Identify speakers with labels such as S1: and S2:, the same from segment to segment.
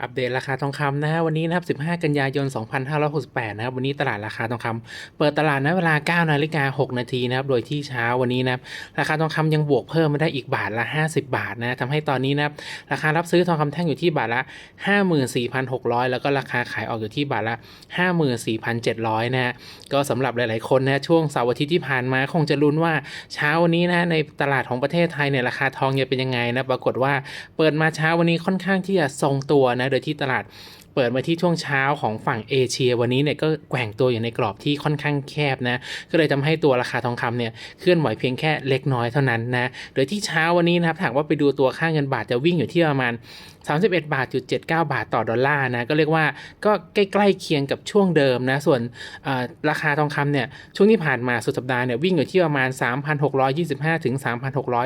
S1: อัปเดตราคาทองคำนะฮะวันนี้นะครับ 15 กันยายน 2568 นะครับ วันนี้ตลาดราคาทองคำเปิดตลาดณเวลา 9 นาฬิกา 6 นาทีนะครับ โดยที่เช้าวันนี้นะครับ ราคาทองคำยังบวกเพิ่มมาได้อีกบาทละ 50 บาทนะทำให้ตอนนี้นะครับราคารับซื้อทองคำแท่งอยู่ที่บาทละ 54,600 แล้วก็ราคาขายออกอยู่ที่บาทละ 54,700 นะฮะก็สำหรับหลาย ๆ คนนะช่วงเสาร์อาทิตย์ที่ผ่านมาคงจะลุ้นว่าเช้าวันนี้นะในตลาดของประเทศไทยเนี่ยราคาทองจะเป็นยังไงนะปรากฏว่าเปิดมาเช้าวันนี้ค่อนข้างที่จะทรงตัวนะโดยที่ตลาด เปิดมาที่ช่วงเช้าของฝั่งเอเชีย วันนี้เนี่ยก็แกว่งตัวอยู่ในกรอบที่ค่อนข้างแคบนะ ก็เลยทำให้ตัวราคาทองคำเนี่ยเคลื่อนไหวเพียงแค่เล็กน้อยเท่านั้นนะ โดยที่เช้าวันนี้นะครับหากว่าไปดูตัวค่าเงินบาทจะวิ่งอยู่ที่ประมาณ 31 บาทจุด79 บาทต่อดอลลาร์นะ ก็เรียกว่าก็ใกล้ๆเคียงกับช่วงเดิมนะ ส่วนราคาทองคำเนี่ยช่วงที่ผ่านมาสุดสัปดาห์เนี่ยวิ่งอยู่ที่ประมาณ 3,625 ถึง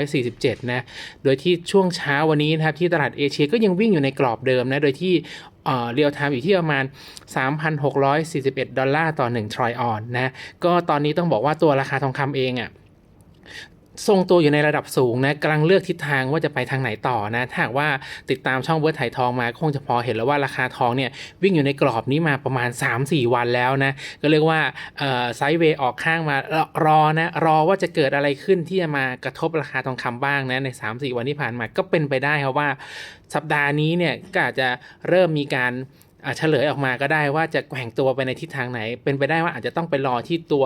S1: 3,647 นะ โดยที่ช่วงเช้าวันนี้นะครับที่ตลาดเอเชียก็ยังวิ่งอยู่ในกรอบเดิมนะ โดยที่ เรียลไทม์อยู่ที่ประมาณ 3,641 ดอลลาร์ต่อ 1 ทรอยออนนะ ก็ตอนนี้ต้องบอกว่าตัวราคาทองคำเองอะ่ะ ทรงตัวอยู่ในระดับสูงนะกำลังเลือกทิศทางว่าจะไปทางไหนต่อนะถ้าหากว่าติดตามช่องเบิร์ดไถ่ทองมาคงจะพอเห็นแล้วว่าราคาทองเนี่ยวิ่งอยู่ในกรอบนี้มาประมาณ 3-4 วันแล้วนะก็เรียกว่าไซด์เวย์ออกข้างมารอนะรอว่าจะเกิดอะไรขึ้นที่จะมากระทบราคาทองคำบ้างนะใน 3-4 วันที่ผ่านมาก็เป็นไปได้ครับว่าสัปดาห์นี้เนี่ยก็อาจจะเริ่มมีการ เฉลยออกมาก็ได้ว่าจะแกว่งตัวไปในทิศทางไหน เป็นไปได้ว่าอาจจะต้องไปรอที่ตัว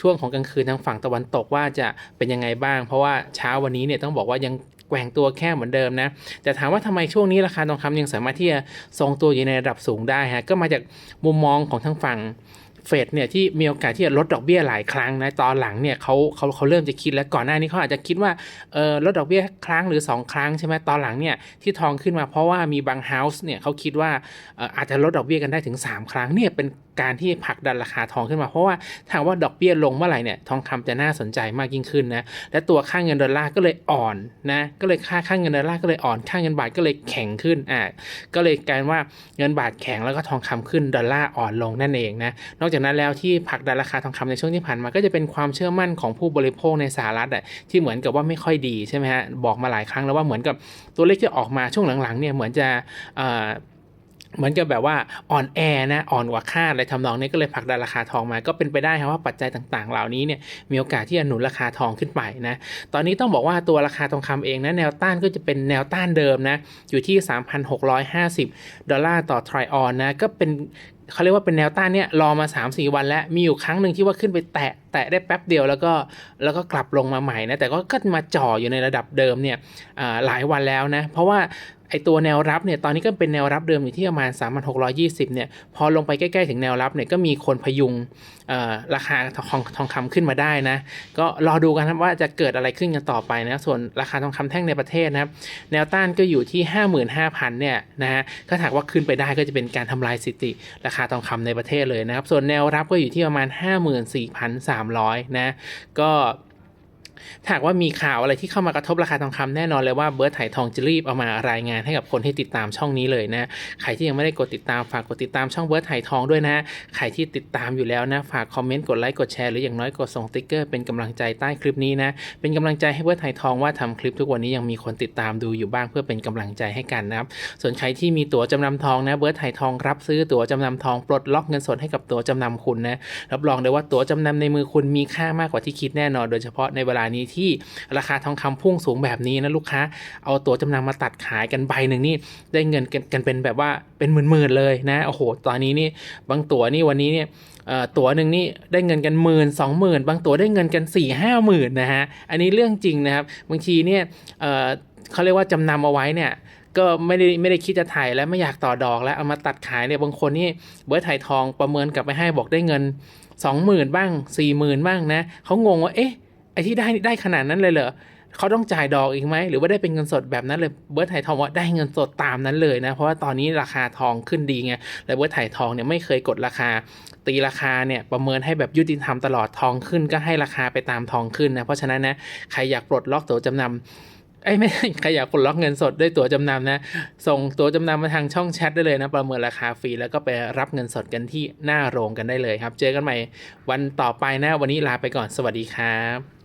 S1: ช่วงของกลางคืนทางฝั่งตะวันตกว่าจะเป็นยังไงบ้าง เพราะว่าเช้าวันนี้เนี่ยต้องบอกว่ายังแกว่งตัวแค่เหมือนเดิมนะ แต่ถามว่าทำไมช่วงนี้ราคาทองคำยังสามารถที่จะทรงตัวอยู่ในระดับสูงได้ฮะก็มาจากมุมมองของทางฝั่ง เฟดเนี่ยที่มีโอกาสที่จะลดดอกเบี้ยหลายครั้งนะตอนหลังเนี่ยเขาเขาเขาเริ่มจะคิดแล้วก่อนหน้านี้เขาอาจจะคิดว่าเออลดดอกเบี้ยครั้งหรือ 2 ครั้งใช่ไหมตอนหลังเนี่ยที่ทองขึ้นมาเพราะว่ามีบางเฮาส์เนี่ยเขาคิดว่าอาจจะลดดอกเบี้ยกันได้ถึง 3 ครั้งเนี่ยเป็นการที่ผลักดันราคาทองขึ้นมาเพราะว่าถ้าว่าดอกเบี้ยลงเมื่อไหร่เนี่ยทองคำจะน่าสนใจมากยิ่งขึ้นนะและตัวค่าเงินดอลลาร์ก็เลยอ่อนนะก็เลยค่าค่าเงินดอลลาร์ก็เลยอ่อนค่าเงินบาทก็เลยแข็งขึ้นอ่าก็เลยกลายว่าเงินบาทแข็งแล้วก็ทองคำขึ้นดอลลาร์อ่อนลงนั่นเองนะนอกจากนั้นแล้วที่ผลักดันราคาทองคำในช่วงที่ผ่านมา ก็จะเป็นความเชื่อมั่นของผู้บริโภคในสหรัฐอะที่เหมือนกับว่าไม่ค่อยดีใช่ไหมฮะบอกมาหลายครั้งแล้วว่าเหมือนกับตัวเลขที่ออกมาช่วงหลังๆเนี่ยเหมือนจะเหมือนกับแบบว่าอ่อนแอนะอ่อนกว่าคาดอะไรทำนองนี้ก็เลยผลักดันราคาทองมา ก็เป็นไปได้ครับว่าปัจจัยต่างๆ เหล่านี้เนี่ยมีโอกาสที่จะหนุนราคาทองขึ้นไปนะตอนนี้ต้องบอกว่าตัวราคาทองคำเองนะแนวต้านก็จะเป็นแนวต้านเดิมนะอยู่ที่ 3,650 ดอลลาร์ต่อทริออนนะก็เป็น เขาเรียกว่าเป็นแนวต้านเนี่ยรอมา 3-4 วันแล้ว มีอยู่ครั้งหนึ่งที่ว่าขึ้นไปแตะ แตะได้แป๊บเดียวแล้วก็แล้วก็กลับลงมาใหม่นะ แต่ก็ก็มาจ่ออยู่ในระดับเดิมเนี่ยหลายวันแล้วนะ เพราะว่า ไอตัวแนวรับเนี่ยตอนนี้ก็เป็นแนวรับเดิมอยู่ที่ประมาณ 3,620เนี่ยพอลงไปใกล้ๆถึงแนวรับเนี่ยก็มีคนพยุงราคาทองทองคำขึ้นมาได้นะ ก็รอดูกันครับว่าจะเกิดอะไรขึ้นกันต่อไปนะส่วนราคาทองคำแท่งในประเทศนะครับแนวต้านก็อยู่ที่ 55,000เนี่ยนะฮะถ้าหากว่าขึ้นไปได้ก็จะเป็นการทำลายสถิติราคาทองคำในประเทศเลยนะครับส่วนแนวรับก็อยู่ที่ประมาณ 54,300นะก็ ถ้าหากว่ามีข่าวอะไรที่เข้ามากระทบราคาทองคำแน่นอนเลยว่าเบิร์ดถ่ายทองจะรีบเอามารายงานให้กับคนที่ติดตามช่องนี้เลยนะ ใครที่ยังไม่ได้กดติดตามฝากกดติดตามช่องเบิร์ดถ่ายทองด้วยนะ ใครที่ติดตามอยู่แล้วนะ ฝากคอมเมนต์กดไลค์กดแชร์หรืออย่างน้อยกดส่งติ๊กเกอร์เป็นกำลังใจใต้คลิปนี้นะ เป็นกำลังใจให้เบิร์ดถ่ายทองว่าทำคลิปทุกวันนี้ยังมีคนติดตามดูอยู่บ้างเพื่อเป็นกำลังใจให้กันนะครับ ส่วนใครที่มีตั๋วจำนำทองนะเบิร์ดถ่ายทองรับซื้อตั๋วจำนำทองปลดล็อกเงินสดให้กับตั๋วจำนำคุณนะรับรองเลยว่าตั๋วจำนำในมือคุณมีค่ามากกว่าที่คิดแน่นอน โดยเฉพาะในเวลานี้ที่ราคาทองคำพุ่งสูงแบบนี้นะลูกค้า เอาตัวจำนำมาตัดขายกันใบหนึ่งนี่ได้เงินกันเป็นแบบว่าเป็นหมื่นๆเลยนะโอ้โหตอนนี้นี่บางตัวนี่วันนี้เนี่ยตั๋วหนึ่งนี่ได้เงินกันหมื่นสองหมื่นบางตั๋วได้เงินกัน4ี่ห้าหมื่นนะฮะอันนี้เรื่องจริงนะครับบางทีเนี่ยเขาเรียกว่าจำนำเอาไว้เนี่ยก็ไม่ได้ไม่ได้คิดจะถ่ายแล้วไม่อยากต่อดอกแล้วเอามาตัดขายเนี่ยบางคนนี่เบิร์ดถ่ายทองประเมินกลับไปให้บอกได้เงิน 20,000 บ้าง 40,000 บ้างนะเขางงว่าเอ๊ะ ไอ้ที่ได้ได้ขนาดนั้นเลยเหรอเขาต้องจ่ายดอกอีกไหมหรือว่าได้เป็นเงินสดแบบนั้นเลยเบิร์ดไถ่ทองว่าได้เงินสดตามนั้นเลยนะเพราะว่าตอนนี้ราคาทองขึ้นดีไงและเบิร์ดไถ่ทองเนี่ยไม่เคยกดราคา ตีราคาเนี่ยประเมินให้แบบยุติธรรมตลอดทองขึ้นก็ให้ราคาไปตามทองขึ้นนะเพราะฉะนั้นนะใครอยากปลดล็อกตัวจำนำไอ้ไม่ใครอยากปลดล็อกเงินสดด้วยตั๋วจำนำนะ ส่งตั๋วจำนำมาทางช่องแชทได้เลยนะ ประเมินราคาฟรีแล้วก็ไปรับเงินสดกันที่หน้าโรงกันได้เลยครับ เจอกันใหม่วันต่อไปนะ วันนี้ลาไปก่อนสวัสดีครับ